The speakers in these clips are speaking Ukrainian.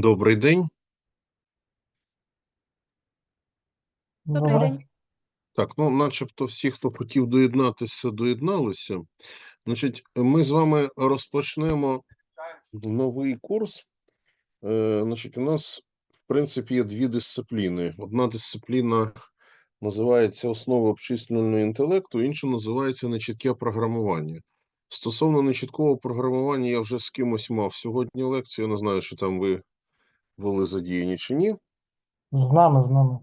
Добрий день. Добрий день. Так, ну, начебто всі, хто хотів доєднатися, доєдналися. Значить, ми з вами розпочнемо новий курс. Е, значить, у нас, в принципі, є дві дисципліни. Одна дисципліна називається Основи обчислювального інтелекту, інша називається Нечітке програмування. Стосовно нечіткого програмування, я вже з кимось мав сьогодні лекцію. Я не знаю, чи там ви були задіяні чи ні. З нами, з нами.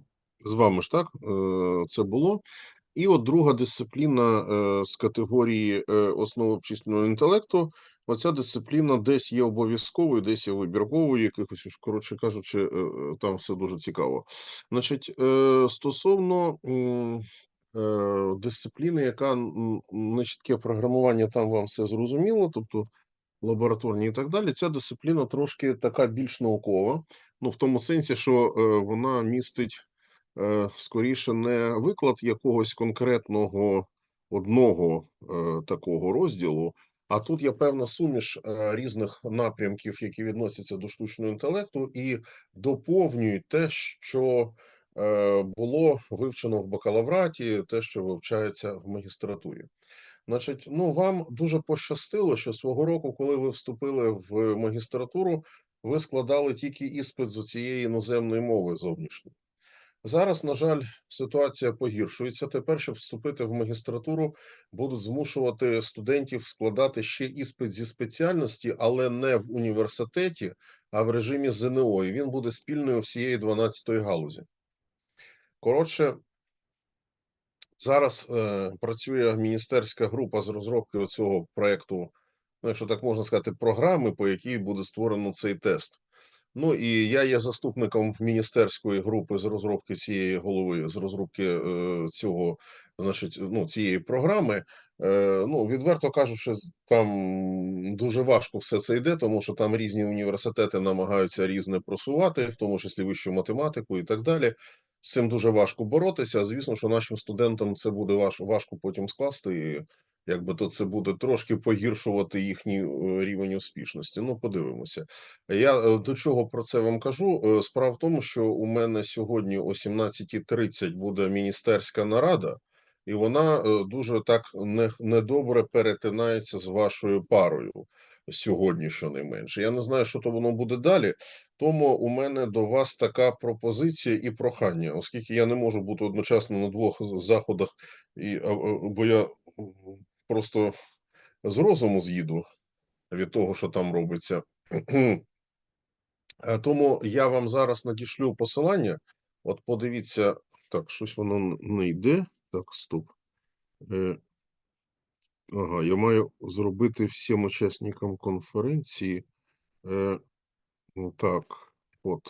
З вами ж так е, це було. І от друга дисципліна е, з категорії е, основи обчисленого інтелекту. Оця дисципліна десь є обов'язковою, десь є вибірковою, якихось, коротше кажучи, там все дуже цікаво. Значить, стосовно дисципліни, яка м, нечітке програмування, там вам все зрозуміло, тобто лабораторні і так далі. Ця дисципліна трошки така більш наукова, ну в тому сенсі, що е, вона містить е, скоріше не виклад якогось конкретного одного е, такого розділу, а тут є певна суміш різних напрямків, які відносяться до штучного інтелекту, і доповнюють те, що було вивчено в бакалавраті, те, що вивчається в магістратурі. Значить, ну вам дуже пощастило, що свого року, коли ви вступили в магістратуру, ви складали тільки іспит з цієї іноземної мови зовнішньої. Зараз, на жаль, ситуація погіршується. Тепер, щоб вступити в магістратуру, будуть змушувати студентів складати ще іспит зі спеціальності, але не в університеті, а в режимі ЗНО. І він буде спільною всієї 12-ї галузі. Коротше, зараз е, працює міністерська група з розробки цього проекту, ну, якщо так можна сказати, програми, по якій буде створено цей тест. Ну і я є заступником міністерської групи з розробки цієї голови, з розробки е, цього, значить, ну, цієї програми. Е, ну, відверто кажучи, там дуже важко все це йде, тому що там різні університети намагаються різне просувати, в тому числі вищу математику і так далі. З цим дуже важко боротися. Звісно, що нашим студентам це буде важ, важко потім скласти. І якби то це буде трошки погіршувати їхній е, рівень успішності. Ну, подивимося. Я е, до чого про це вам кажу? Справа в тому, що у мене сьогодні о 17.30 буде міністерська нарада, і вона е, дуже так не, недобре перетинається з вашою парою сьогодні, щонайменше. Я не знаю, що то воно буде далі. Тому у мене до вас така пропозиція і прохання, оскільки я не можу бути одночасно на двох заходах, і бо я просто з розуму з'їду від того, що там робиться. Тому я вам зараз надішлю посилання. От подивіться, так, щось воно не йде. Так, стоп. Е, ага, я маю зробити всім учасникам конференції. Е, ну, так, от.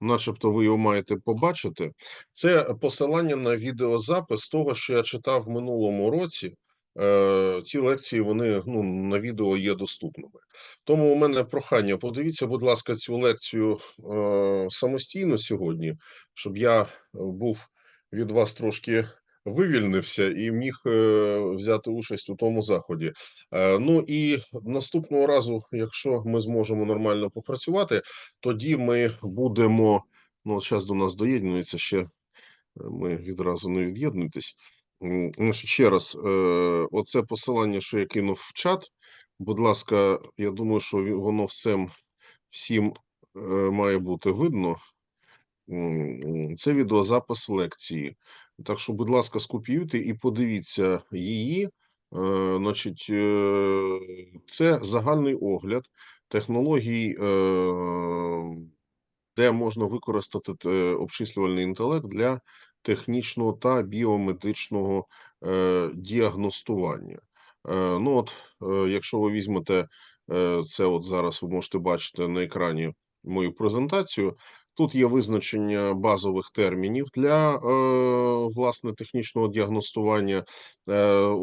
Начебто ви його маєте побачити. Це посилання на відеозапис того, що я читав в минулому році. Е, ці лекції вони ну, на відео є доступними. Тому у мене прохання: подивіться, будь ласка, цю лекцію е, самостійно сьогодні, щоб я був від вас трошки вивільнився і міг е, взяти участь у тому заході. Е, ну і наступного разу, якщо ми зможемо нормально попрацювати, тоді ми будемо. Ну, зараз до нас доєднується ще. е, Ми відразу не від'єднуйтесь. Ще раз, оце посилання, що я кинув в чат. Будь ласка, я думаю, що воно всім, всім має бути видно. Це відеозапис лекції. Так що, будь ласка, скопіюйте і подивіться її. Е, Значить, е, це загальний огляд технологій, е, де можна використати обчислювальний інтелект для технічного та біомедичного діагностування. Ну, от, якщо ви візьмете це, от зараз ви можете бачити на екрані мою презентацію. Тут є визначення базових термінів для е, власне технічного діагностування, е,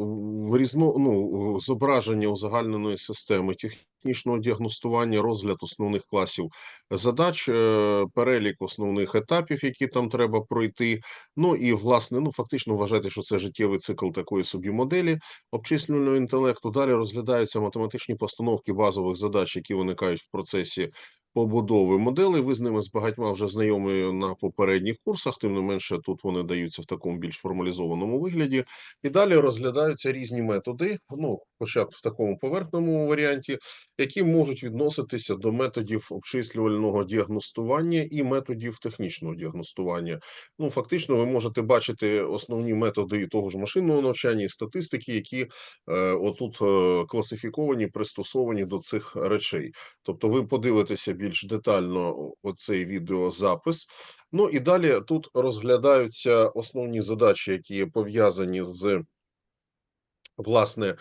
різно, ну, зображення узагальненої системи технічного діагностування, розгляд основних класів задач, е, перелік основних етапів, які там треба пройти. Ну і власне, ну фактично вважайте, що це життєвий цикл такої собі моделі обчислювального інтелекту. Далі розглядаються математичні постановки базових задач, які виникають в процесі побудови моделей. Ви з ними з багатьма вже знайомі на попередніх курсах, тим не менше, тут вони даються в такому більш формалізованому вигляді. І далі розглядаються різні методи, ну, хоча б в такому поверхному варіанті, які можуть відноситися до методів обчислювального діагностування і методів технічного діагностування. Ну, фактично, ви можете бачити основні методи того ж машинного навчання і статистики, які е, отут е, класифіковані, пристосовані до цих речей. Тобто, ви подивитеся більш детально оцей відеозапис. Ну і далі тут розглядаються основні задачі, які пов'язані з власне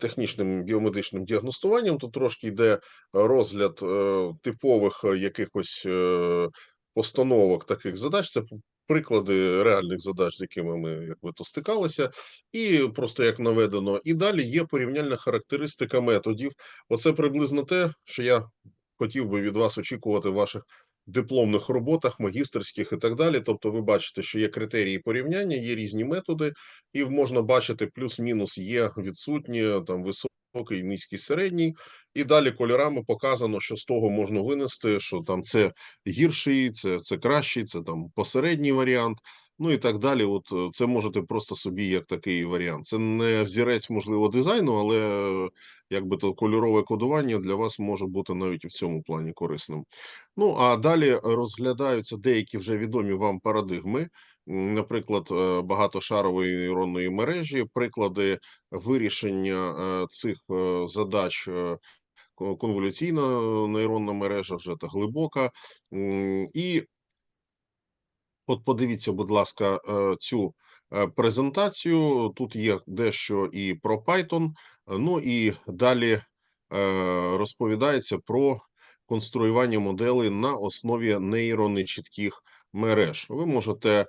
технічним біомедичним діагностуванням. Тут трошки йде розгляд е, типових якихось е, постановок таких задач. Це приклади реальних задач, з якими ми якби то стикалися, і просто як наведено. І далі є порівняльна характеристика методів. Оце приблизно те, що я хотів би від вас очікувати ваших дипломних роботах, магістерських і так далі. Тобто, ви бачите, що є критерії порівняння, є різні методи, і можна бачити плюс-мінус є відсутні там високий, низький, середній. І далі кольорами показано, що з того можна винести, що там це гірший, це, це кращий, це там посередній варіант. Ну і так далі. От е, це можете просто собі як такий варіант. Це не взірець, можливо, дизайну, але е, якби то кольорове кодування для вас може бути навіть в цьому плані корисним. Ну а далі розглядаються деякі вже відомі вам парадигми, наприклад, е, багатошарової нейронної мережі, приклади вирішення цих задач. Конволюційна нейронна мережа, вже та глибока. І От подивіться, будь ласка, е, цю е, презентацію. Тут є дещо і про Python, е, ну і далі розповідається про конструювання моделей на основі нейронечітких мереж. Ви можете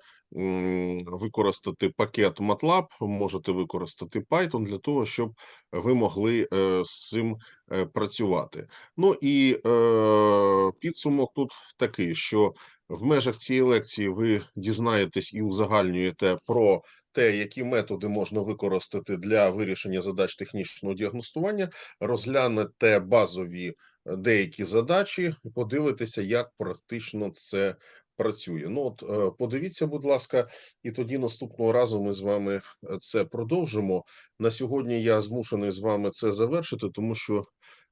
використати пакет MATLAB, можете використати Python для того, щоб ви могли е, з цим е, працювати. Ну і е, підсумок тут такий, що в межах цієї лекції ви дізнаєтесь і узагальнюєте про те, які методи можна використати для вирішення задач технічного діагностування, розглянете базові деякі задачі, і подивитеся, як практично це працює. Ну от е, подивіться, будь ласка, і тоді наступного разу ми з вами е, це продовжимо. На сьогодні я змушений з вами це завершити, тому що.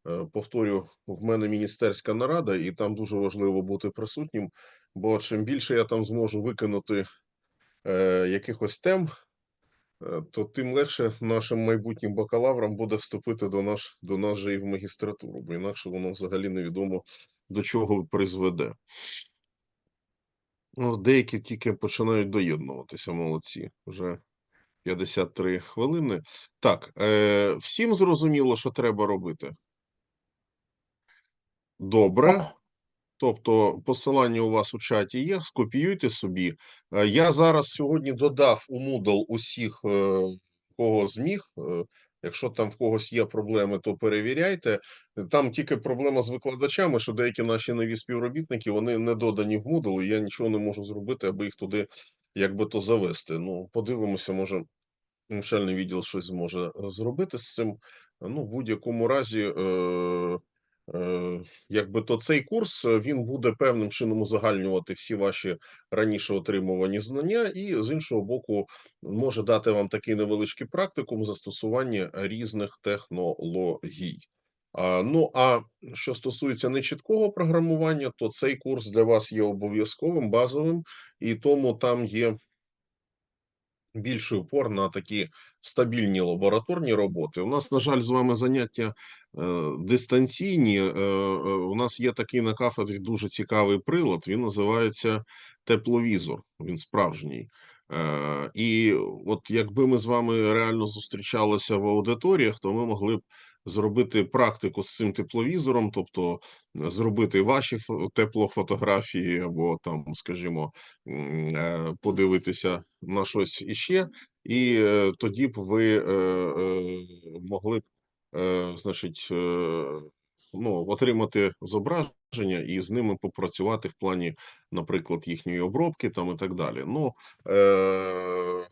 е, Повторю, в мене міністерська нарада, і там дуже важливо бути присутнім. Бо чим більше я там зможу викинути е, якихось тем, то тим легше нашим майбутнім бакалаврам буде вступити до, наш, до нас же і в магістратуру, бо інакше воно взагалі невідомо до чого призведе. Ну, деякі тільки починають доєднуватися, молодці. Вже 53 хвилини. Так, е, всім зрозуміло, що треба робити. Добре. Тобто посилання у вас у чаті є, скопіюйте собі. Е, Я зараз сьогодні додав у Moodle усіх, е, кого зміг. Якщо там в когось є проблеми, то перевіряйте. Там тільки проблема з викладачами, що деякі наші нові співробітники вони не додані в Moodle, і я нічого не можу зробити, аби їх туди якби то завести. Ну, подивимося, може навчальний відділ щось зможе е, зробити з цим. Ну, в будь-якому разі, е, якби то цей курс е, він буде певним чином узагальнювати всі ваші раніше отримувані знання, і з іншого боку, може дати вам такий невеличкий практикум застосування різних технологій. Ну а що стосується нечіткого програмування, то цей курс для вас є обов'язковим базовим, і тому там є більший упор на такі стабільні лабораторні роботи. У нас, на жаль, з вами заняття е, дистанційні. Е, е, у нас є такий на кафедрі дуже цікавий прилад. Він називається тепловізор. Він справжній. І от якби ми з вами реально зустрічалися в аудиторіях, то ми могли б зробити практику з цим тепловізором, тобто зробити ваші фо- теплофотографії, або там, скажімо, подивитися на щось іще, і е, тоді б ви е, е, могли б, значить, ну, отримати зображення. і з ними попрацювати в плані, наприклад, їхньої обробки там і так далі. Ну, е,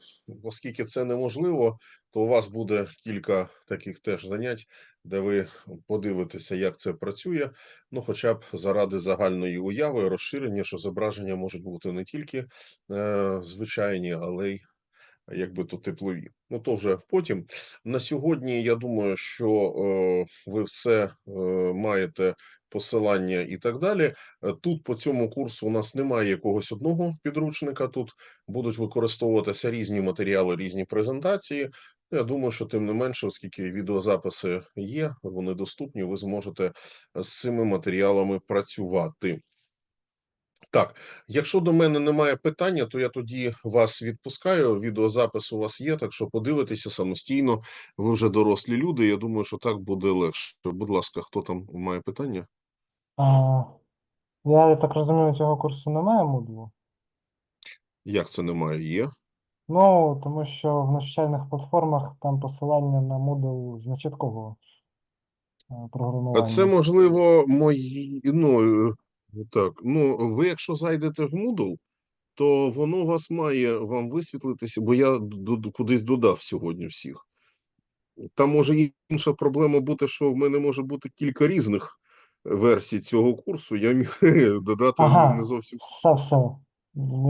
оскільки це неможливо, то у вас буде кілька таких теж занять, де ви подивитеся, як це працює. Ну, хоча б заради загальної уяви, розширення, що зображення можуть бути не тільки е, звичайні, але й якби то теплові. Ну то вже потім. На сьогодні я думаю, що е, ви все е, маєте посилання і так далі. Е, Тут по цьому курсу у нас немає якогось одного підручника. Тут будуть використовуватися різні матеріали, різні презентації. Я думаю, що тим не менше, оскільки відеозаписи є, вони доступні, ви зможете з цими матеріалами працювати. Так, якщо до мене немає питання, то я тоді вас відпускаю. Відеозапис у вас є, так що подивитися самостійно. Ви вже дорослі люди. Я думаю, що так буде легше. Будь ласка, хто там має питання? А, я так розумію, цього курсу немає Moodle? Як це немає? Є. Ну, тому що в навчальних платформах там посилання на Moodle з початкового е, А це можливо мої. Ну так. Ну, ви, якщо зайдете в Moodle, то воно вас має вам висвітлитися, бо я кудись додав сьогодні всіх. Там може інша проблема бути, що в мене може бути кілька різних версій цього курсу. Я міг додати Ага. не зовсім Все, все.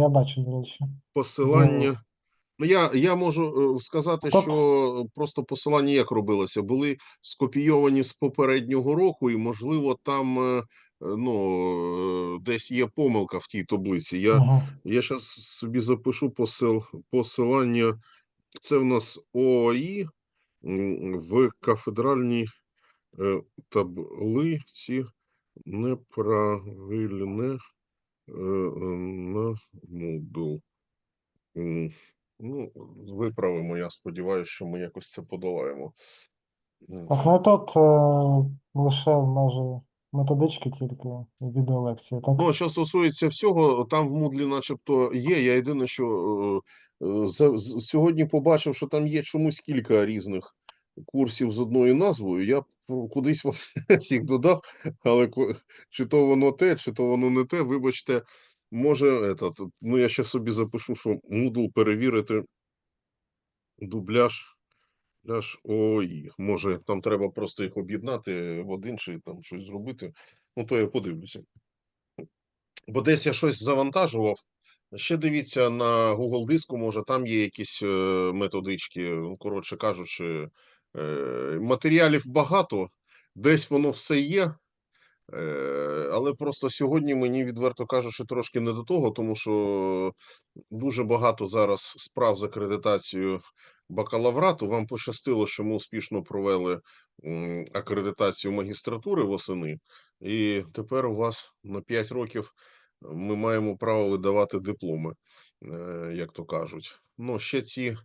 Я бачу, до речі. посилання. Ну, я, я можу е, сказати, Тобто- що просто посилання як робилося, були скопійовані з попереднього року, і, можливо, там е, ну, е, десь є помилка в тій таблиці. Я, Мгм. я зараз собі запишу посил, посилання. Це в нас ОАІ в кафедральній е, таблиці неправильне е, на Moodle. Ну, виправимо, я сподіваюся, що ми якось це подолаємо. М. Так, ну тут е, лише майже методички тільки відеолекції, так? Ну, що стосується всього, там в Мудлі начебто є. Я єдине, що е, е, за, сьогодні побачив, що там є чомусь кілька різних курсів з одною назвою. Я п- кудись вас всіх додав, але чи то воно те, чи то воно не те. Вибачте, може, этот, ну я ще собі запишу, що Moodle перевірити дубляж. Дубляж ОІ. Може, там треба просто їх об'єднати в один чи там щось зробити. Ну, то я подивлюся. Бо десь я щось завантажував. Ще дивіться на Google диску, може, там є якісь е, методички. Ну, коротше кажучи, е, матеріалів багато, десь воно все є. Е, але просто сьогодні мені, відверто кажучи, трошки не до того, тому що дуже багато зараз справ з акредитацією бакалаврату. Вам пощастило, що ми успішно провели акредитацію магістратури восени, і тепер у вас на 5 років ми маємо право видавати дипломи, е, як то кажуть. Ну, ще ці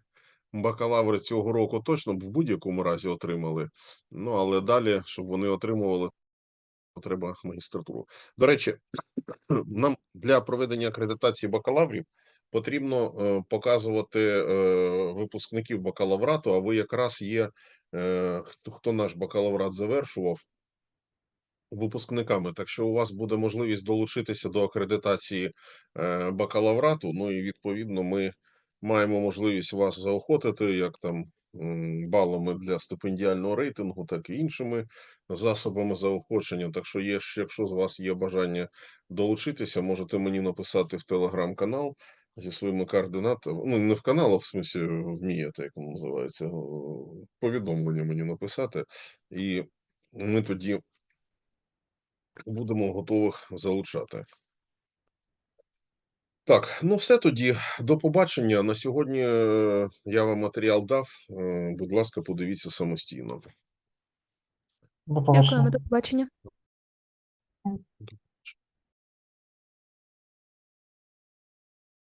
бакалаври цього року точно в будь-якому разі отримали. Ну, але далі, щоб вони отримували, треба магістратуру. До речі, нам для проведення акредитації бакалаврів потрібно е, показувати е, випускників бакалаврату, а ви якраз є, е, хто, наш бакалаврат завершував, випускниками. Так що у вас буде можливість долучитися до акредитації бакалаврату. Ну і відповідно ми маємо можливість вас заохотити, як там балами для стипендіального рейтингу, так і іншими засобами заохочення. Так що є, якщо з вас є бажання долучитися, можете мені написати в телеграм-канал зі своїми координатами. Ну, не в канал, а в смислі в МІЯТ, як воно називається, повідомлення мені написати. І ми тоді будемо готових залучати. Так, ну все тоді. До побачення. На сьогодні е, я вам матеріал дав. Е, Будь ласка, подивіться самостійно. Дякуємо, до побачення.